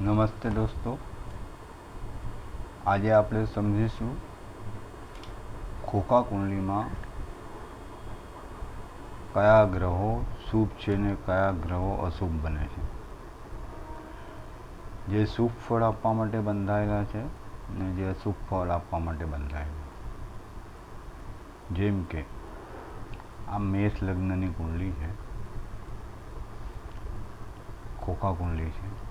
નમસ્તે દોસ્તો. આજે આપણે સમજીશું ખોખા કુંડલીમાં કયા ગ્રહો શુભ છે ને કયા ગ્રહો અશુભ બને છે. જે શુભ ફળ આપવા માટે બંધાયેલા છે ને જે અશુભ ફળ આપવા માટે બંધાયેલા જેમ કે આ મેષ લગ્નની કુંડલી છે. ખોખા કુંડલી છે.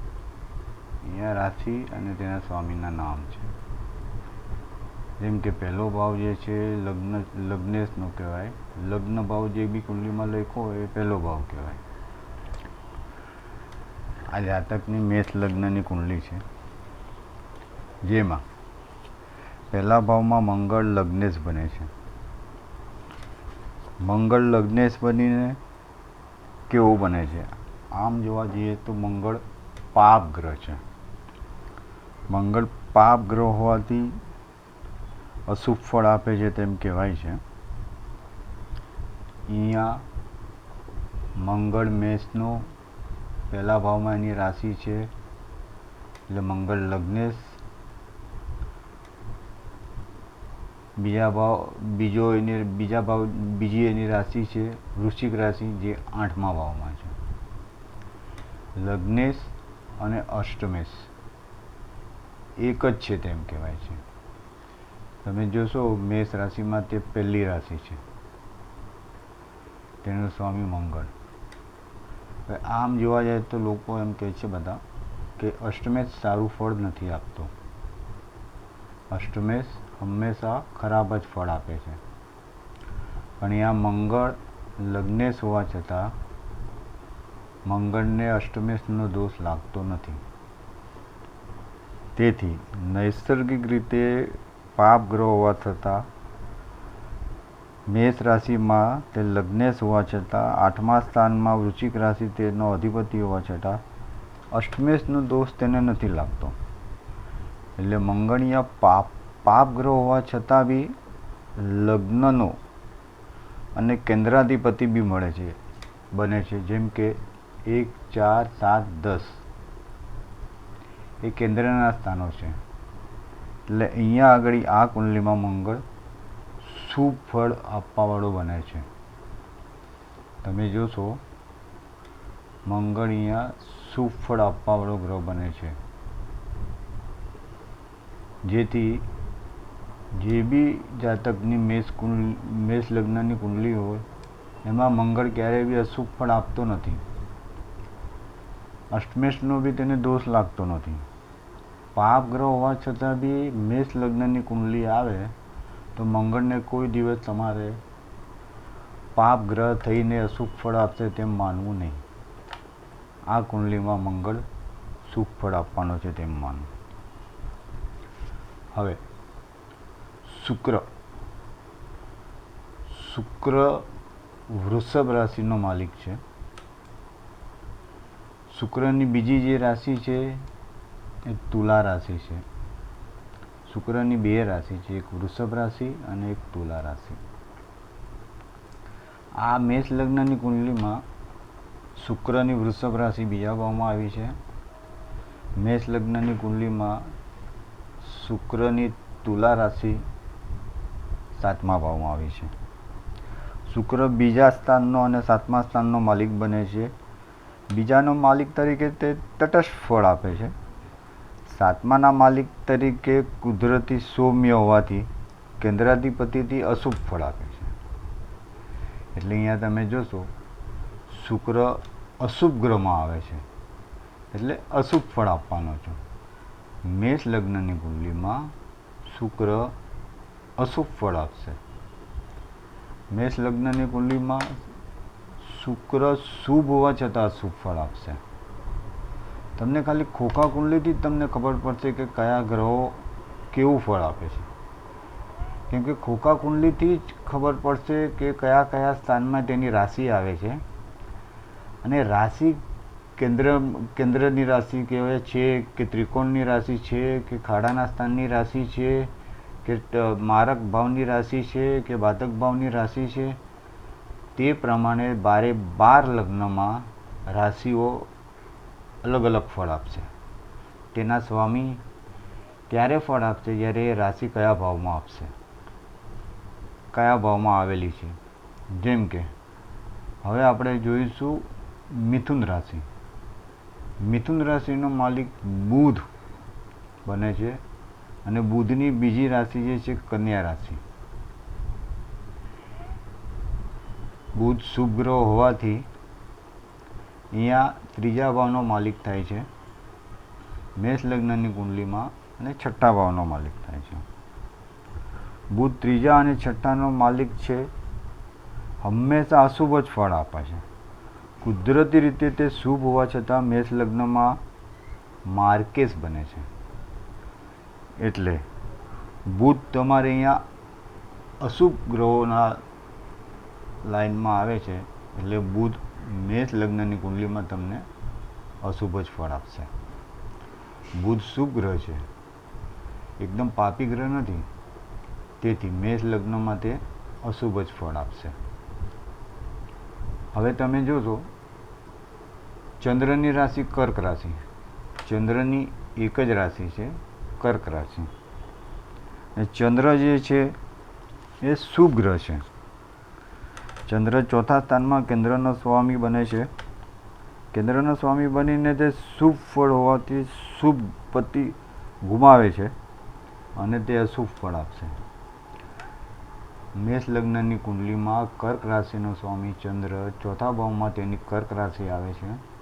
અહીંયા રાશિ અને તેના સ્વામીના નામ છે. જેમ કે પહેલો ભાવ જે છે, લગ્ન, લગ્નેશનો કહેવાય. લગ્ન ભાવ જે બી કુંડલીમાં લખ્યો હોય એ પહેલો ભાવ કહેવાય. આ જાતકની મેષ લગ્નની કુંડલી છે. જેમાં પહેલા ભાવમાં મંગળ, લગ્નેશ બને છે. મંગળ, લગ્નેશ બનીને કેવો બને છે? આમ જોવા જઈએ તો મંગળ પાપ ગ્રહ છે. મંગળ પાપ ગ્રહ હોવાથી અશુભ ફળ આપે છે તેમ કહેવાય છે. અહીંયા મંગળ મેષનો પહેલા ભાવમાં એની રાશિ છે. એટલે મંગળ લગ્નેશ. બીજા ભાવ, બીજો એની, બીજા ભાવ, બીજી એની રાશિ છે, વૃશ્ચિક રાશિ જે આઠમા ભાવમાં છે. લગ્નેશ અને અષ્ટમેશ. એક જ છે તેમ કહેવાય છે. તમે જોશો, મેષ રાશિમાં તે પહેલી રાશિ છે. તેનું સ્વામી મંગળ. આમ જોવા જાય તો લોકો એમ કહે છે બધા કે અષ્ટમેશ સારું ફળ નથી આપતો. અષ્ટમેશ હંમેશા ખરાબ જ ફળ આપે છે. પણ અહીંયા મંગળ લગ્નેશ હોવા છતાં મંગળને અષ્ટમેશનો દોષ લાગતો નથી. તેથી નૈસર્ગિક રીતે પાપ ગ્રહ હોવા છતાં, મેષ રાશિમાં તે લગ્નેશ હોવા છતાં, આઠમા સ્થાનમાં વૃશ્ચિક રાશિ તેનો અધિપતિ હોવા છતાં, અષ્ટમેશનો દોષ તેને નથી લાગતો. એટલે મંગળીયા પાપ પાપ ગ્રહ હોવા છતાં બી લગ્નનો અને કેન્દ્રાધિપતિ બી મળે છે, બને છે. જેમ કે એક, ચાર, સાત, દસ. એ કેન્દ્રના સ્થાનો છે. એટલે અહીંયા આગળ આ કુંડલીમાં મંગળ શુભ ફળ આપવાવાળો બને છે. તમે જોશો, મંગળ અહીંયા શુભ ફળ આપવાવાળો ગ્રહ બને છે. જેથી જે બી જાતકની મેષ કુંડ, મેષ લગ્નની કુંડલી હોય, એમાં મંગળ ક્યારેય બી અશુભ ફળ આપતો નથી. અષ્ટમેશનો બી તેને દોષ લાગતો નથી. પાપ ગ્રહ હોવા છતાં બી મેષ લગ્નની કુંડલી આવે તો મંગળને કોઈ દિવસ તમારે પાપ ગ્રહ થઈને અશુભ ફળ આપશે તેમ માનવું નહીં. આ કુંડલીમાં મંગળ સુખ ફળ આપવાનો છે તેમ માનવું. હવે, શુક્ર. શુક્ર વૃષભ રાશિનો માલિક છે. શુક્રની બીજી જે રાશિ છે એ તુલા રાશિ છે. શુક્રની બે રાશિ છે, એક વૃષભ રાશિ અને એક તુલા રાશિ. આ મેષ લગ્નની કુંડલીમાં શુક્રની વૃષભ રાશિ બીજા ભાવમાં આવી છે. મેષ લગ્નની કુંડલીમાં શુક્રની તુલા રાશિ સાતમા ભાવમાં આવી છે. શુક્ર બીજા સ્થાનનો અને સાતમા સ્થાનનો માલિક બને છે. બીજાનો માલિક તરીકે તે તટસ્થ ફળ આપે છે. સાતમાના માલિક તરીકે કુદરતી સૌમ્ય હોવાથી કેન્દ્રાધિપતિથી અશુભ ફળ આપે છે. એટલે અહીંયા તમે જોશો, શુક્ર અશુભ ગ્રહમાં આવે છે. એટલે અશુભ ફળ આપવાનો છે. મેષ લગ્નની કુંડલીમાં શુક્ર અશુભ ફળ આપશે. મેષ લગ્નની કુંડલીમાં શુક્ર શુભ હોવા છતાં અશુભ ફળ આપશે. તમને ખાલી ખોખા કુંડલીથી જ તમને ખબર પડશે કે કયા ગ્રહો કેવું ફળ આપે છે. કેમ કે ખોખા કુંડલીથી જ ખબર પડશે કે કયા કયા સ્થાનમાં તેની રાશિ આવે છે. અને રાશિ કેન્દ્ર, કેન્દ્રની રાશિ કહેવાય છે, કે ત્રિકોણની રાશિ છે, કે ખાડાના સ્થાનની રાશિ છે, કે મારક ભાવની રાશિ છે, કે બાધક ભાવની રાશિ છે. તે પ્રમાણે બારે બાર લગ્નમાં રાશિઓ અલગ અલગ ફળ આપશે. તેના સ્વામી ત્યારે ફળ આપશે? જ્યારે એ રાશિ કયા ભાવમાં આપશે? કયા ભાવમાં આવેલી છે? જેમ કે, હવે આપણે જોઈશું મિથુન રાશિ. મિથુન રાશિનો માલિક બુધ બને છે અને બુધની બીજી રાશિ જે છે કન્યા રાશિ. બુધ શુભ ગ્રહ હોવાથી અહીંયા ત્રીજા ભાવનો માલિક થાય છે. મેષ લગ્નની કુંડલીમાં અને છઠ્ઠા ભાવનો માલિક થાય છે. બુધ ત્રીજા અને છઠ્ઠાનો માલિક છે. હંમેશા અશુભ જ ફળ આપે છે. કુદરતી રીતે તે શુભ હોવા છતાં મેષ લગ્નમાં માર્કેસ બને છે. એટલે બુધ તમારે અહીંયા અશુભ ગ્રહોના લાઈનમાં આવે છે, એટલે બુધ મેષ લગ્નની કુંડલીમાં તમને અશુભ જ ફળ આપશે. બુધ શુભ ગ્રહ છે. એકદમ પાપી ગ્રહ નથી, તેથી મેષ લગ્નમાં તે અશુભ જ ફળ આપશે. હવે તમે જોશો ચંદ્રની રાશિ કર્ક રાશિ. ચંદ્રની એક જ રાશિ છે, કર્ક રાશિ. ચંદ્ર જે છે, એ શુભ ગ્રહ છે. ચંદ્ર ચોથા સ્થાનમાં કેન્દ્રનો સ્વામી બને છે. કેન્દ્રનો સ્વામી બનીને તે શુભ ફળ હોવાથી શુભ પતિ ગુમાવે છે અને તે અશુભ ફળ આપશે. મેષ લગ્નની કુંડલીમાં કર્ક રાશિનો સ્વામી ચંદ્ર ચોથા ભાવમાં તેની કર્ક રાશિ આવે છે.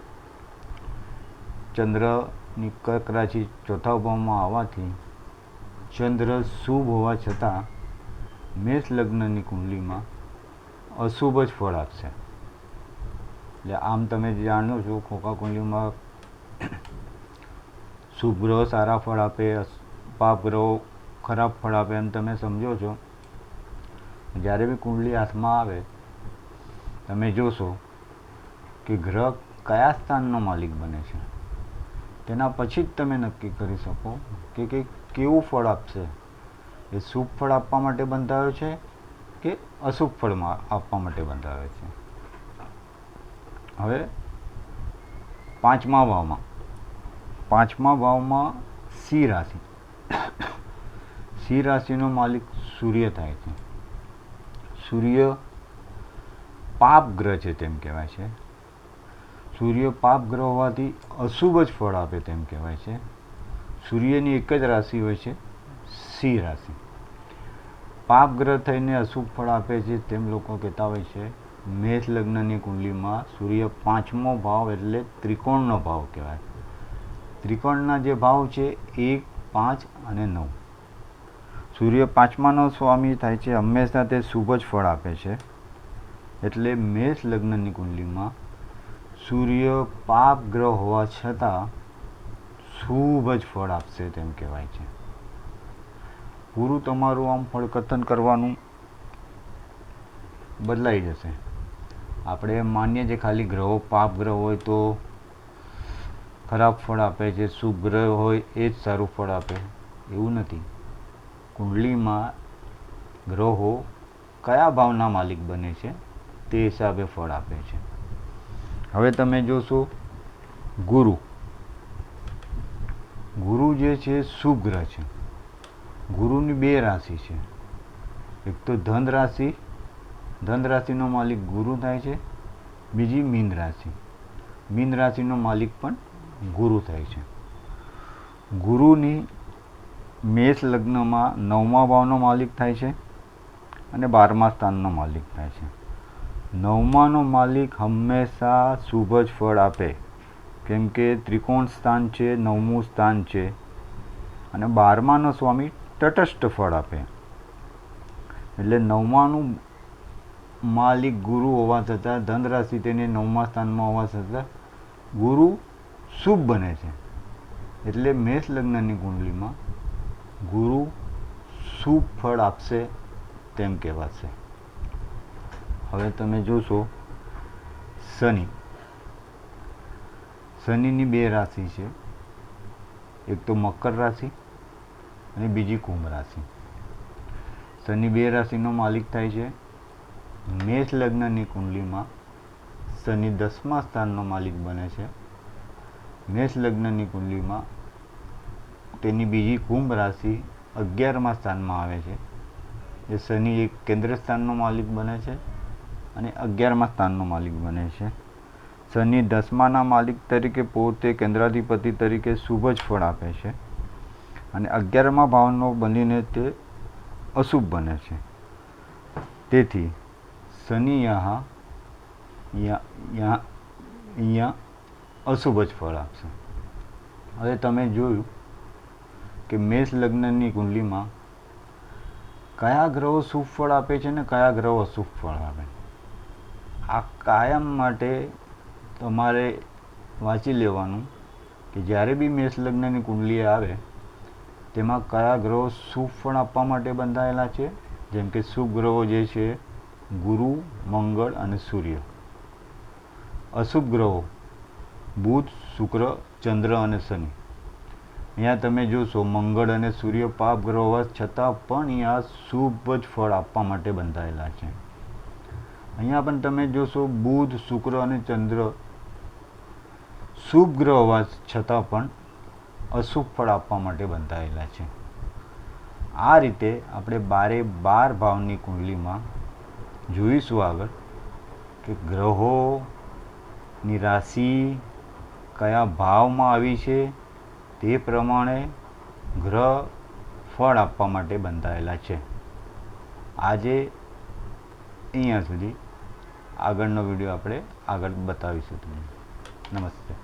ચંદ્રની કર્ક રાશિ ચોથા ભાવમાં આવવાથી ચંદ્ર શુભ હોવા છતાં મેષ લગ્નની કુંડલીમાં અશુભ જ ફળ આપશે એટલે આમ તમે જાણો છો ખોખા કુંડલીમાં શુભ ગ્રહ સારા ફળ આપે, પાપ ગ્રહો ખરાબ ફળ આપે એમ તમે સમજો છો. જ્યારે બી કુંડલી હાથમાં આવે, તમે જોશો કે ગ્રહ કયા સ્થાનનો માલિક બને છે. તેના પછી જ તમે નક્કી કરી શકો કે કંઈક કેવું ફળ આપશે. એ શુભ ફળ આપવા માટે બંધાયો છે કે અશુભ ફળમાં આપવા માટે બંધાવે છે. હવે પાંચમા ભાવમાં પાંચમા ભાવમાં સિંહ રાશિ. સિંહ રાશિનો માલિક સૂર્ય થાય છે. સૂર્ય પાપ ગ્રહ છે તેમ કહેવાય છે. સૂર્ય પાપ ગ્રહ હોવાથી અશુભ જ ફળ આપે તેમ કહેવાય છે. સૂર્યની એક જ રાશિ હોય છે સિંહ રાશિ. પાપ ગ્રહ થઈને અશુભ ફળ આપે છે તેમ લોકો કહેતા હોય છે. મેષ લગ્નની કુંડલીમાં સૂર્ય પાંચમો ભાવ એટલે ત્રિકોણનો ભાવ કહેવાય. ત્રિકોણના જે ભાવ છે એક, પાંચ અને નવ. સૂર્ય પાંચમાનો સ્વામી થાય છે હંમેશા તે શુભ જ ફળ આપે છે. એટલે મેષ લગ્નની કુંડલીમાં સૂર્ય પાપ ગ્રહ હોવા છતાં શુભ જ ફળ આપશે તેમ કહેવાય છે. પૂરું તમારું આમ ફળકથન કરવાનું બદલાઈ જશે. આપણે માનીએ છીએ ખાલી ગ્રહો પાપ ગ્રહ હોય તો ખરાબ ફળ આપે છે, શુભ ગ્રહ હોય એ જ સારું ફળ આપે. એવું નથી. કુંડલીમાં ગ્રહો કયા ભાવના માલિક બને છે તે હિસાબે ફળ આપે છે. હવે તમે જોશો ગુરુ. ગુરુ જે છે, શુભ ગ્રહ છે. ગુરુની બે રાશિ છે. એક તો ધન રાશિ, ધન રાશિનો માલિક ગુરુ થાય છે. બીજી મીન રાશિ. મીન રાશિનો માલિક પણ ગુરુ થાય છે. ગુરુની મેષ લગ્નમાં નવમા ભાવનો માલિક થાય છે અને બારમા સ્થાનનો માલિક થાય છે. નવમાનો માલિક હંમેશા શુભ જ ફળ આપે. કેમ કે ત્રિકોણ સ્થાન છે, નવમું સ્થાન છે. અને બારમાનો સ્વામી તટસ્થ ફળ આપે. એટલે નવમાનું માલિક ગુરુ હોવા છતાં ધન રાશિ તેને નવમા સ્થાનમાં હોવા છતાં, ગુરુ શુભ બને છે. એટલે મેષ લગ્નની કુંડલીમાં ગુરુ શુભ ફળ આપશે તેમ કહેવાશે. હવે તમે જોશો, શનિ. શનિની બે રાશિ છે. એક તો મકર રાશિ અને બીજી કુંભ રાશિ. શનિ બે રાશિનો માલિક થાય છે. મેષ લગ્નની કુંડલીમાં શનિ દસમા સ્થાનનો માલિક બને છે. મેષ લગ્નની કુંડલીમાં તેની બીજી કુંભ રાશિ અગિયારમા સ્થાનમાં આવે છે. જે શનિ એક કેન્દ્ર સ્થાનનો માલિક બને છે અને અગિયારમા સ્થાનનો માલિક બને છે. શનિ દસમાના માલિક તરીકે પોતે કેન્દ્રાધિપતિ તરીકે શુભ જ ફળ આપે છે. અને અગિયારમા ભાવનો બનીને તે અશુભ બને છે. તેથી શનિ યહાં અહીંયા અશુભ જ ફળ આપશે. હવે તમે જોયું કે મેષ લગ્નની કુંડલીમાં કયા ગ્રહો શુભ ફળ આપે છે ને કયા ગ્રહો અશુભ ફળ આપે આ કાયમ માટે તમારે વાંચી લેવાનું કે જ્યારે બી મેષ લગ્નની કુંડલી આવે તેમાં કયા ગ્રહો શુભ ફળ આપવા માટે બંધાયેલા છે? જેમ કે શુભ ગ્રહો જે છે, ગુરુ, મંગળ અને સૂર્ય. અશુભ ગ્રહો, બુધ, શુક્ર, ચંદ્ર અને શનિ. અહીંયા તમે જોશો, મંગળ અને સૂર્ય પાપ ગ્રહ હોવા છતાં પણ અહીંયા શુભ જ ફળ આપવા માટે બંધાયેલા છે. અહીંયા પણ તમે જોશો, બુધ, શુક્ર અને ચંદ્ર શુભ ગ્રહ હોવા છતાં પણ અશુભ ફળ આપવા માટે બંધાયેલા છે. આ રીતે આપણે બારે બાર ભાવની કુંડલીમાં જોઈશું આગળ કે ગ્રહોની રાશિ કયા ભાવમાં આવી છે તે પ્રમાણે ગ્રહ ફળ આપવા માટે બંધાયેલા છે. આજે અહીંયા સુધી આગળનો વીડિયો આપણે આગળ બતાવીશું તમને. નમસ્તે.